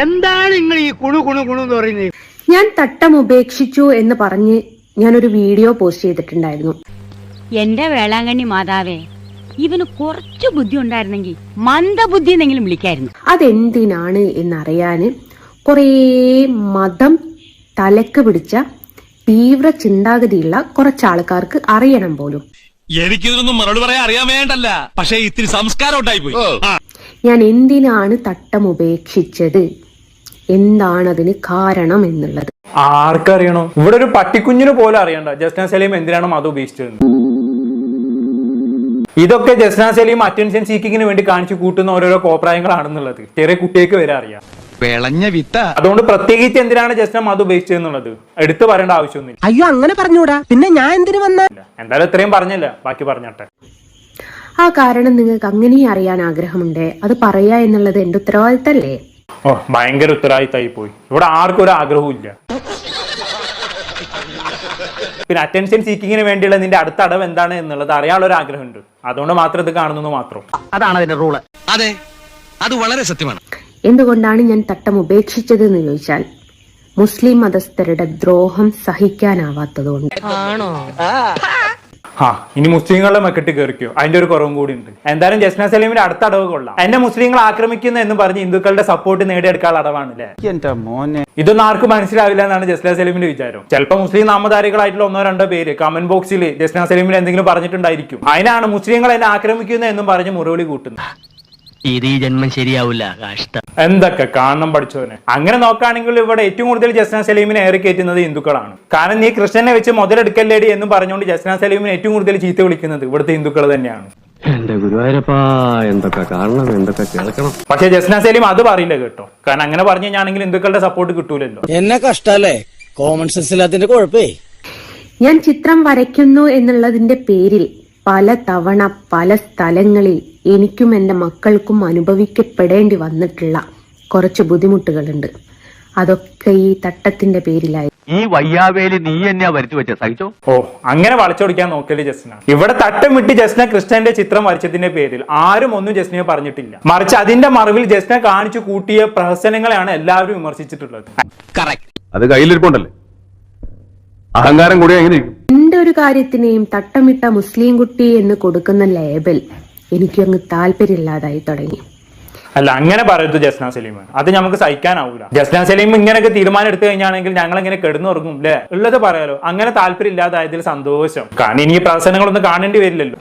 എന്താണ് നിങ്ങൾ ഈ കുണു കുണു കുണു എന്ന് പറയുന്നത്? ഞാൻ തട്ടം ഉപേക്ഷിച്ചു എന്ന് പറഞ്ഞ് ഞാനൊരു വീഡിയോ പോസ്റ്റ് ചെയ്തിട്ടുണ്ടായിരുന്നു. എന്റെ വേളാങ്കണ്ണി മാതാവേ ഇവന് കുറച്ച് ബുദ്ധി ഉണ്ടായിരുന്നെങ്കിൽ മന്ദബുദ്ധി എന്നെങ്കിലും വിളിക്കായിരുന്നു. അതെന്തിനാണ് എന്നറിയാന് കുറേ മതം തലക്ക് പിടിച്ച തീവ്ര ചിന്താഗതിയുള്ള കുറച്ച് ആൾക്കാർക്ക് അറിയണം പോലും. എനിക്കിതൊന്നും മറുപടി പറയാൻ അറിയാൻ വേണ്ടല്ല. പക്ഷേ ഇത്തിരി സംസ്കാരം ഉണ്ടായി പോയി ഞാൻ എന്തിനാണ് തട്ടം ഉപേക്ഷിച്ചത്? എന്താണ് അതിന് കാരണം എന്നുള്ളത്. ആർക്കറിയണോ? ഇവിടെ ഒരു പട്ടിക്കുഞ്ഞിന് പോലും അറിയണ്ട. ജസ്ന സലീം എന്തിനാണ് മത ഉപേക്ഷിച്ചത് ഇതൊക്കെ ജസ്ന സലീം അറ്റൻഷൻ സീക്കിങ്ങിന് വേണ്ടി കാണിച്ചു കൂട്ടുന്ന ഓരോരോ കോപ്രായങ്ങളാണെന്നുള്ളത്. ചെറിയ കുട്ടികൾക്ക് വരെ അറിയാം. വിളഞ്ഞ വിത്ത. അതുകൊണ്ട് പ്രത്യേകിച്ച് എന്തിനാണ് ജസ്ന അത് ഉപേക്ഷിച്ചത് എന്നുള്ളത് എടുത്തു പറയേണ്ട ആവശ്യമൊന്നുമില്ല. അയ്യോ അങ്ങനെ പറഞ്ഞൂടാ. പിന്നെ ഞാൻ എന്തിനു വന്ന എന്തായാലും ഇത്രയും പറഞ്ഞില്ല. ബാക്കി പറഞ്ഞട്ടെ. ആ കാരണം നിങ്ങൾക്ക് അങ്ങനെയും അറിയാൻ ആഗ്രഹമുണ്ട്. അത് പറയാ എന്നുള്ളത് എന്റെ ഉത്തരവാദിത്തല്ലേ? ഓ ഭയങ്കര ഉത്തരവാദിത്തമായി പോയി. ഇവിടെ ആർക്കും ഒരു ആഗ്രഹവും ഇല്ല. പിന്നെ അറ്റൻഷൻ സീക്കിങ്ങിന് വേണ്ടിയുള്ള നിന്റെ അടുത്ത അടവ് എന്താണ് എന്നുള്ളത് അറിയാനുള്ള ഒരു ആഗ്രഹമുണ്ട്. അതുകൊണ്ട് മാത്രം ഇത് കാണുന്നു മാത്രം. അതാണ് അതിന്റെ റൂൾ അതെ അത് വളരെ സത്യമാണ്. എന്തുകൊണ്ടാണ് ഞാൻ തട്ടം ഉപേക്ഷിച്ചത് എന്ന് ചോദിച്ചാൽ മുസ്ലിം മതസ്ഥരുടെ ദ്രോഹം സഹിക്കാനാവാത്തതുകൊണ്ട്. ആ ഇനി മുസ്ലിങ്ങളുടെ മെക്കെട്ട് കയറിക്കോ അതിന്റെ ഒരു കുറവും കൂടി ഉണ്ട്. എന്തായാലും ജസ്ന സലീമിന്റെ അടുത്ത അടവ് കൊള്ളാം. എന്നെ മുസ്ലിങ്ങൾ ആക്രമിക്കുന്നു എന്ന് പറഞ്ഞ് ഹിന്ദുക്കളുടെ സപ്പോർട്ട് നേടിയെടുക്കാനുള്ള അടവാണല്ലേ ഇതൊന്നും ആർക്കും മനസ്സിലാവില്ല എന്നാണ് ജസ്ന സലീമിന്റെ വിചാരം. ചിലപ്പോൾ മുസ്ലിം നാമധാരികളായിട്ടുള്ള ഒന്നോ രണ്ടോ പേര് കമന്റ് ബോക്സിൽ ജസ്ന സലീമിന് എന്തെങ്കിലും പറഞ്ഞിട്ടുണ്ടായിരിക്കും. അതിനാണ് മുസ്ലിങ്ങൾ എന്നെ ആക്രമിക്കുന്നു എന്നും പറഞ്ഞ് മുറവിളി കൂട്ടുന്നത്. ഇത് ഈ ജന്മം ശരിയാവില്ല കഷ്ടം. എന്തൊക്കെ കാണണം പഠിച്ചവനെ. അങ്ങനെ നോക്കുകയാണെങ്കിൽ ഇവിടെ ഏറ്റവും കൂടുതൽ ജസ്ന സലീമിനെ ഏറെ കയറ്റുന്നത് ഹിന്ദുക്കളാണ്. കാരണം നീ കൃഷ്ണനെ വെച്ച് മുതലെടുക്കല്ലേടി എന്ന് പറഞ്ഞുകൊണ്ട് ജസ്ന സലീമിനെ ഏറ്റവും കൂടുതൽ ചീത്ത വിളിക്കുന്നത് ഇവിടുത്തെ ഹിന്ദുക്കൾ തന്നെയാണ്. എന്റെ ഗുരുവായൂരപ്പാ എന്തൊക്കെ കാരണം എന്തൊക്കെ കേൾക്കണം. പക്ഷെ ജസ്ന സലീം അത് പറയില്ല കേട്ടോ. കാരണം അങ്ങനെ പറഞ്ഞു കഴിഞ്ഞാണെങ്കിൽ ഹിന്ദുക്കളുടെ സപ്പോർട്ട് കിട്ടൂലല്ലോ. എന്നെ കഷ്ടല്ലേ? Common sense ഇല്ലാത്തതിന്റെ കുഴപ്പേ. ഞാൻ ചിത്രം വരയ്ക്കുന്നു എന്നുള്ളതിന്റെ പേരിൽ പല തവണ പല സ്ഥലങ്ങളിൽ എനിക്കും എന്റെ മക്കൾക്കും അനുഭവിക്കപ്പെടേണ്ടി വന്നിട്ടുള്ള കുറച്ച് ബുദ്ധിമുട്ടുകളുണ്ട്. അതൊക്കെ ഈ തട്ടത്തിന്റെ പേരിലായി. ഈ വയ്യാവേലി നീ എന്നെ വരുത്തി വെച്ച സഹിച്ചോ? ഓ അങ്ങനെ വളച്ചൊടിക്കാൻ നോക്കൽ ജസ്ന. ഇവിടെ തട്ടം വിട്ട് ജസ്ന കൃഷ്ണന്റെ ചിത്രം വരച്ചതിന്റെ പേരിൽ ആരും ഒന്നും ജസ്നയെ പറഞ്ഞിട്ടില്ല. മറിച്ച് അതിന്റെ മറവിൽ ജസ്ന കാണിച്ചു കൂട്ടിയ പ്രഹസനങ്ങളെയാണ് എല്ലാവരും വിമർശിച്ചിട്ടുള്ളത്. അത് കയ്യിലിരിപ്പുണ്ടല്ലേ? അഹങ്കാരം കൂടി എങ്ങനെ എന്റെ ഒരു കാര്യത്തിനെയും തട്ടമിട്ട മുസ്ലിം കുട്ടി എന്ന് കൊടുക്കുന്ന ലേബൽ എനിക്കങ്ങ് താല്പര്യമില്ലാതായി തുടങ്ങി. അല്ല അങ്ങനെ പറയരുത് ജസ്ന സലീം അത് നമുക്ക് സഹിക്കാനാവൂല. ജസ്ന സലീം ഇങ്ങനെയൊക്കെ തീരുമാനം എടുത്തു കഴിഞ്ഞാണെങ്കിൽ ഞങ്ങൾ എങ്ങനെ കിടന്നുറങ്ങും അല്ലേ ഉള്ളത് പറയാലോ. അങ്ങനെ താല്പര്യം ഇല്ലാതായതിൽ സന്തോഷം. കാരണം ഇനി പ്രസനങ്ങളൊന്നും കാണേണ്ടി വരില്ലല്ലോ.